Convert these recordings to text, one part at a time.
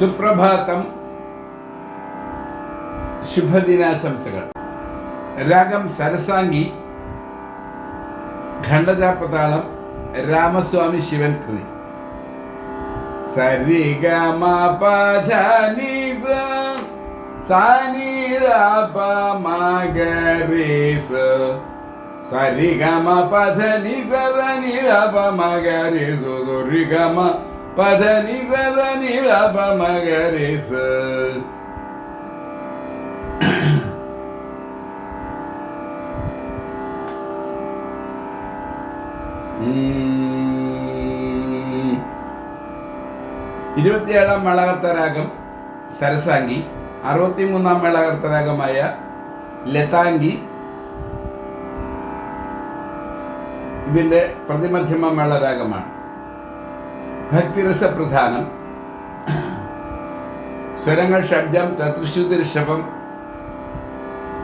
സുപ്രഭാതം ശുഭദിനാശംസകൾ. രാഗം സരസാംഗി ഖണ്ഡജാപതാളം രാമസ്വാമി ശിവൻ കൃതി. സരി ഗമ പധ നി സാനി ര പ മ ഗ രെ സ സരി ഗമ പധ നി സ നി ര പ മ ഗ രെ സ സ ഗമ പധ പദനി ലപമകരിസ്. ഇരുപത്തിയേഴാം മേളകർത്തരാഗം സരസാംഗി അറുപത്തിമൂന്നാം മേളകർത്തരാഗമായ ലതാങ്കി ഇതിന്റെ പ്രതിമധ്യമ മേളരാഗമാണ്. ഭക്തിരസ പ്രധാനം സ്വരങ്ങൾ ഷഡ്ജം ചതുർശുദ്ധ ഋഷഭം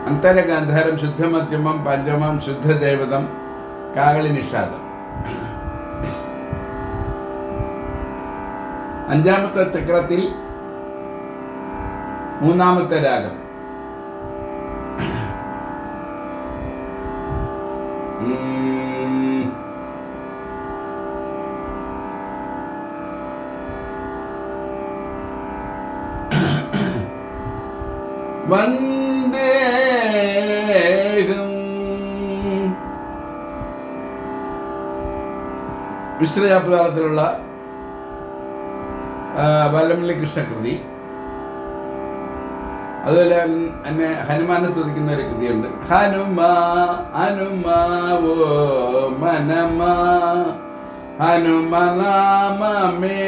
അന്തരഗാന്ധാരം ശുദ്ധമധ്യമം പഞ്ചമം ശുദ്ധദേവതം കാകളി നിഷാദം. അഞ്ചാമത്തെ ചക്രത്തിൽ മൂന്നാമത്തെ രാഗം. ഉം. വന്ദേഹം. വിശ്രയാപ്താളത്തിലുള്ള വല്ലമല്ലി കൃഷ്ണകൃതി. അതുപോലെ എന്നെ ഹനുമാനെ സ്തുതിക്കുന്ന ഒരു കൃതിയുണ്ട്. ഹനുമാ ഹനുമാവോ മനമാ ഹനുമനാമേ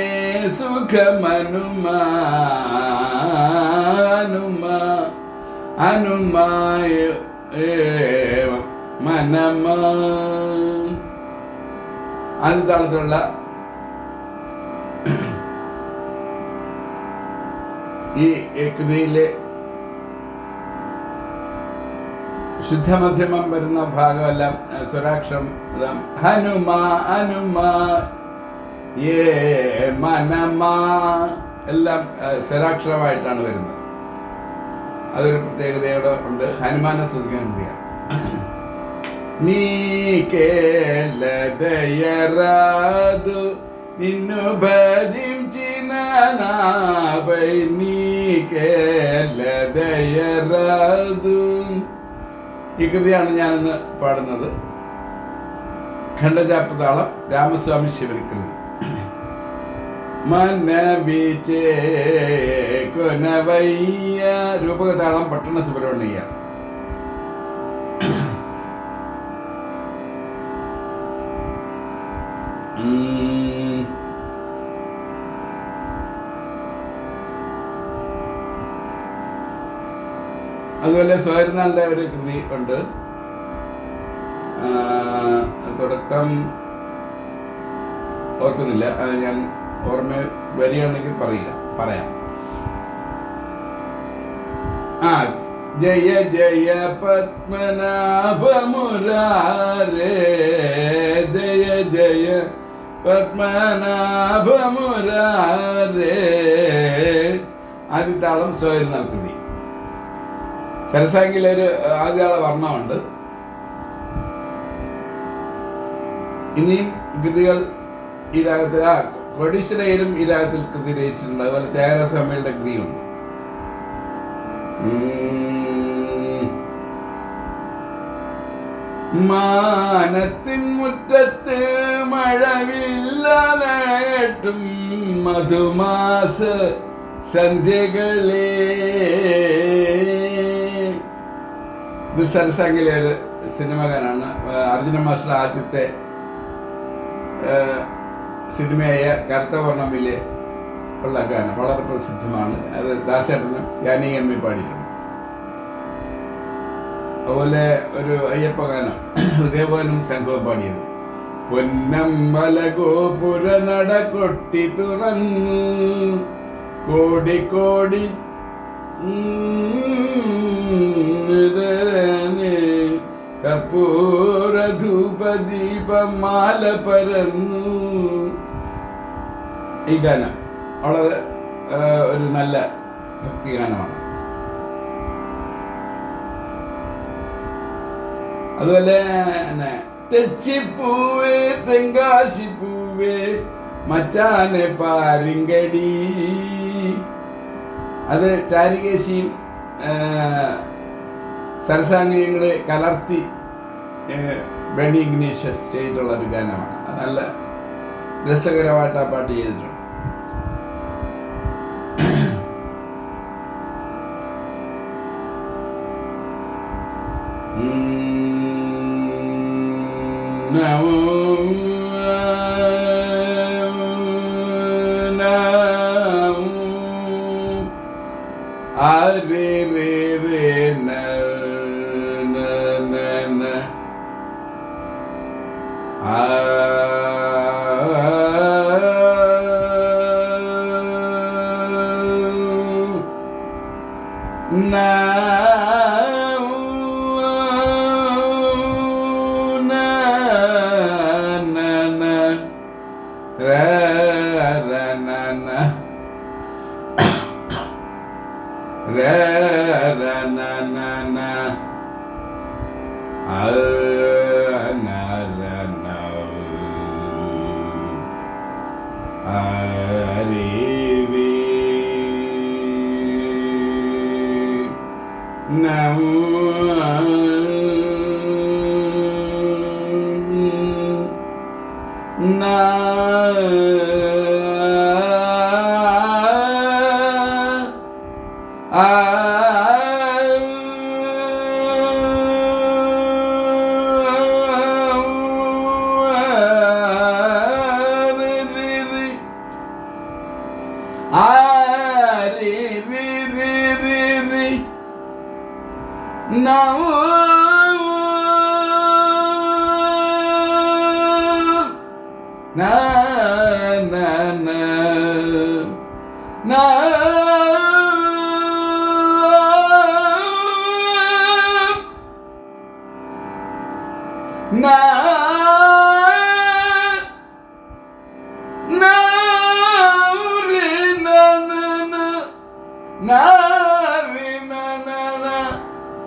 സുഖമനുമാ ഹനുമാ ഹനുമായ മനമ ആദ്യ താളത്തിലുള്ള ഈ കൃതിയിലെ ശുദ്ധമധ്യമം വരുന്ന ഭാഗമെല്ലാം സ്വരാക്ഷരം ഹനുമാ ഹനുമാ ഏ മനമാ എല്ലാം സ്വരാക്ഷരമായിട്ടാണ് വരുന്നത്. അതൊരു പ്രത്യേകതയോടെ ഉണ്ട് ഹനുമാനെ ശ്രദ്ധിക്കാൻ കൃതിയാണ് നീ కేలదయరాదు నిన్ను భజించిన నాపై నీకేలదయరాదు ഈ കൃതിയാണ് ഞാനിന്ന് പാടുന്നത് ഖണ്ഡജാപ്പതാളം രാമസ്വാമി ശിവൻ കൃതി മനവിച്ചേ കൊനവയ്യ രൂപകതാളം പട്ടണ സുബ്രഹ്മണ്യ. അതുപോലെ സ്വയർനാളിന്റെ ഒരു കൃതി ഉണ്ട്. തുടക്കം ഓർക്കുന്നില്ല. അത് ഞാൻ ഓർമ്മ വരികയാണെങ്കിൽ പറയില്ല. പറയാം. ആ ജയ ജയ പത്മനാഭ മുരാരേ ജയ ജയ പത്മനാഭ മുരാരേ ആദ്യത്താളം സ്വയം കൃതി സരസാംഗിൽ ഒരു ആദ്യാള വർണമുണ്ട്. ഇനിയും കൃതികൾ ഈ രാഗത്തിൽ ആ കൊടീശ്വരയിലും ഈ രാഗത്തിൽ കൃതി രചിച്ചിട്ടുണ്ട്. അതുപോലെ ത്യാഗരാജസ്വാമിയുടെ കൃതിയുണ്ട്. മാനത്തിൻ മുറ്റത്ത് മഴവില്ലാലും മധുമാസ സന്ധ്യകളേ. ഇത് സരസാംഗിലെ ഒരു സിനിമ ഗാനാണ് അർജുന മാസ്റ്റർ ആദ്യത്തെ സിനിമയായ സിനിമയായ കറുത്തവർണമിലെ ഉള്ള ഗാനം. വളരെ പ്രസിദ്ധമാണ്. അത് ദാസേട്ടനും ജാനകി അമ്മി പാടിയിട്ടുണ്ട്. അതുപോലെ ഒരു അയ്യപ്പ ഗാനം. ഹൃദയഭവനും സംഘവും പാടിയത്. പൊന്നമ്പല ഗോപുര നട കൊട്ടി തുറന്നു. കോടി കോടി കർപ്പൂര മാല പരന്നു. ഈ ഗാനം. വളരെ ഒരു നല്ല ഭക്തിഗാനമാണ് അതുപോലെ തന്നെ തെച്ചിപ്പൂവേ തെങ്കാശിപ്പൂവേ മച്ചാനെ പാരിങ്കടി. അത് ചാരികേശിയും ആ, കലർത്തി ബെന്നി ഇഗ്നീഷ്യസ് ചെയ്തിട്ടുള്ള ഒരു ഗാനമാണ്. നല്ല രസകരമായിട്ട് ആ പാട്ട് ചെയ്തിട്ടുണ്ട്. now. นา No!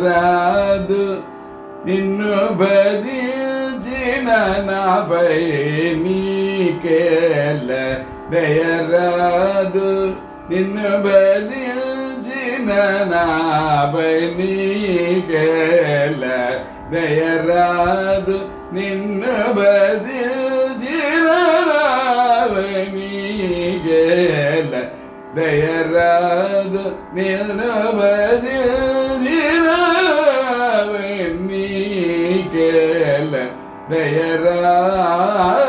రాదు నిన్ను బదిల్చిన నాపై నీకేల దయరాదు నిన్ను బదిల్చిన నాపై నీకేల దయరాదు నిన్ను బదిల్చిన నాపై నీకేల దయరాదు నిన్ను బదిల్ ve yeradü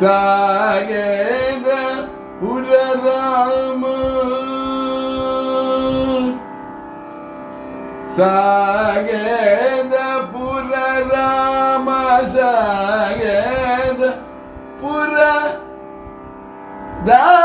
Sagede hudaramı Sagede purarama sagede pura da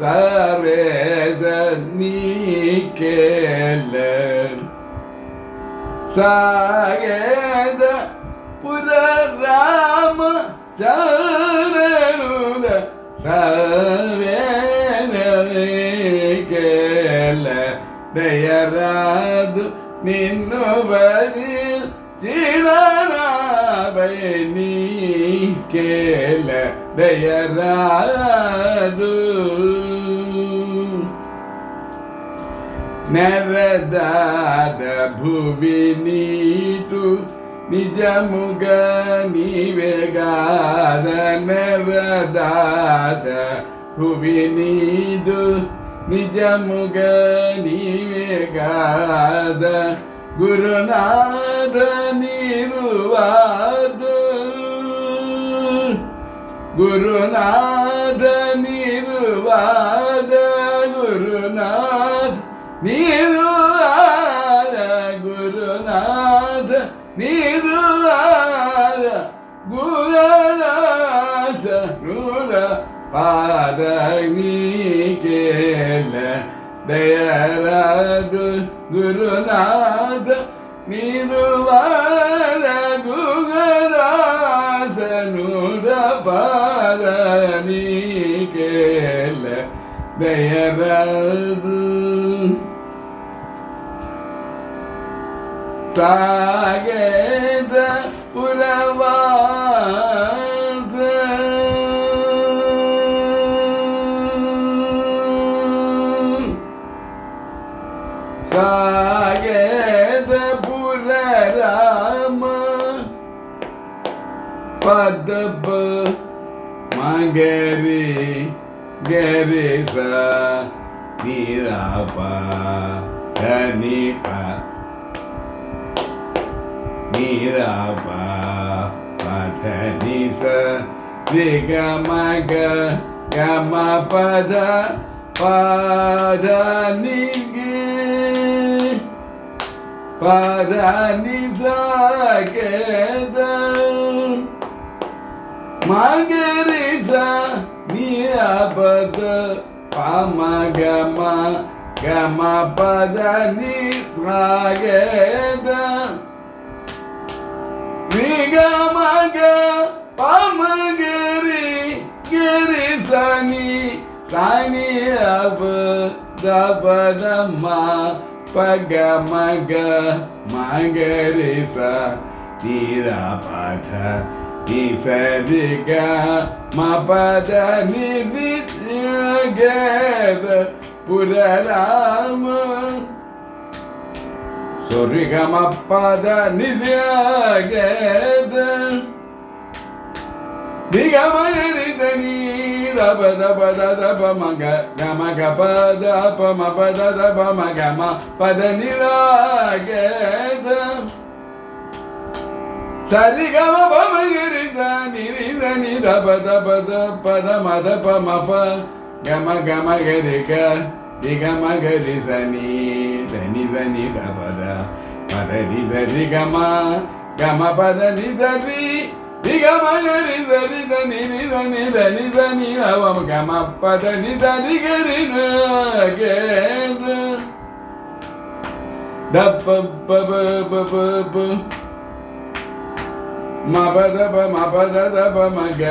സർവേശൻ നീക്കേല സാഗേത പുനരാമ ചാരൂത സർവേല ദയരാതു നിന്നു വരി ചിടനാഭൈ നീ കേല. ദയരാതു ನರದಾದ ಭುವಿ ನೀಟು ನಿಜಮುಗ ನೀವೆಗಾದ ನರದಾದ ಭುವಿ ನೀಡು ನಿಜಮುಗ ನೀವೆಗಾದ ಗುರುನಾಥ ನೀರುವಾದ ಗುರುನಾಥ ನೀರುವಾದ ಗುರುನಾಥ നീതു ഗുരുനാഥ നീതു ഗുരുദാസ ഗുര പാദ നീക്കേല ദയരാതു ഗുരുനാഥ നീതു വാര ഗുരുദാസ നൂര പാദ നീക്കേല ദയരാതു தாகேத உறவாத சாகேத புரராம பதப மகரி கரிசா நீராபா கனிபா निरापा पथ निस त्रिगमग गमपद पद निगे पद निसकेद मगरिसा नियापद पामगम गमपद निरागेदा निगा मगा पाम गिरी गिरी सानी सानी अब दब दमा पग मग मगरे सा तीरा पाथ निसर्गा मपद निधि पुरराम சொரிகமப்பத நிதியாக நிகமயரித நீரபத பதத பமக கமக பத பம பதத பம கம பத நிராக சரிகம பமகரித நிரித நிரபத பத பத மத பமப கம கமகரிக దిగమ గరి సని ధని ధని గపద పద ని ధరి గమ గమ పద ని ధరి దిగమ గరి ధరి ధని ని ధని ధని ధని రవం గమ పద ని ధని గరి గేద దప్ప బబ బబ బ మబద బ మబద దబ మగ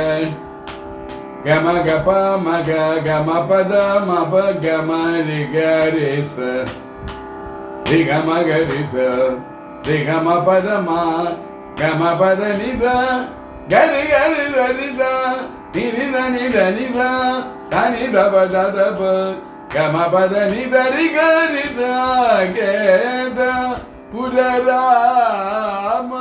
గమ గప మగ గమ పద మప గమ రి గరి స రి గమ గరి స రి గమ పద మా గమ పద నిద గరి గరి రి ద నిరి ద ని ద ని ద ద ని ద బ ద ద బ గమ పద ని ద రి గరి the gay the Pura Rama